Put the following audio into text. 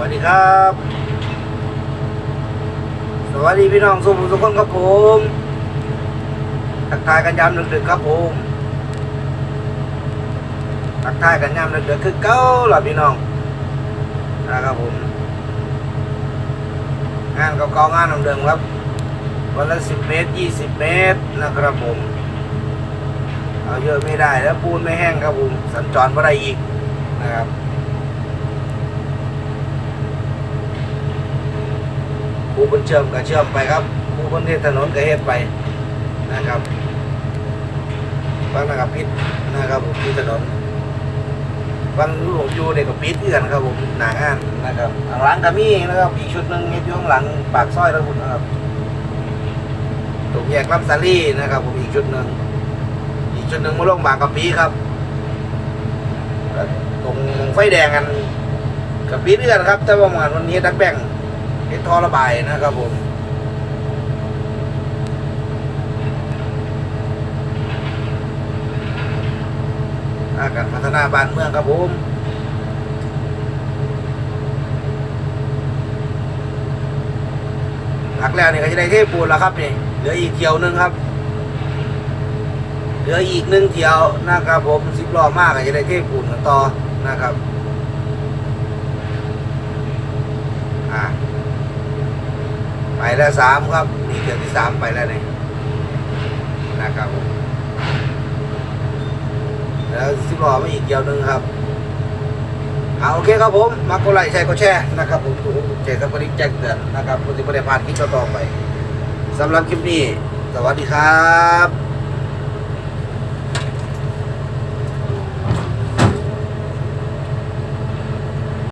วัสดีครับ สวัสดีพี่น้องสุภุทุกคนครับผมทักทายกันยามดึกๆครับผมทักทายกันยามดึกๆคือเก้าล่ะพี่น้องนะครับผม งานเก่าๆงานเดิมๆครับวันละสิบเมตรยี่สิบเมตรนะครับผม เอาเยอะไม่ได้แล้วปูนไม่แห้งครับผม สัญจรไม่ได้อีกนะครับ ผู้บนเชื่อมก็เชื่อมไปครับ ผู้บนเทศถนนก็เฮ็ดไปนะครับบางนะครับพิษนะครับผมพิษถนนบางรูผมอยู่เนี่ยก็ปิดเอื่อนครับผมหนางานนะครับหลังก็มีนะครับอีกชุดหนึ่งเฮ็ดอยู่ข้างหลังปากซอยแล้วคุณนะครับตรงแยกลำสาลีนะครับ ผมอีกชุดหนึ่งอีกชุดหนึ่งมาลงบางกะปีครับตรงไฟแดงกันกับปิดเอื่อนครับ แต่ว่ามันวันนี้ดักแบ่ง เป็นท่อระบายนะครับผมการพัฒนาบ้านเมืองครับผมพักแล้วนี่ก็จะได้เทปูนแล้วครับนี่เหลืออีกเที่ยวหนึงครับ เหลืออีกหนึ่งเที่ยวนะครับผมสิบล้อมากก็จะได้เทปูนกันต่อนะครับ อ่า ไป แล้วสามครับนี่เดือนที่สามไปแล้วเนี่ยนะครับผมแล้วสิบล้อมาอีกเดียวหนึงครับเอาโอเคครับผมมากดไลค์แชร์ก็แชร์นะครับผมถูกใจกับกระดิ่งแจ้งเตือนนะครับคนที่ไม่ได้พลาดคลิปต่อไปสำหรับคลิปนี้ สวัสดีครับ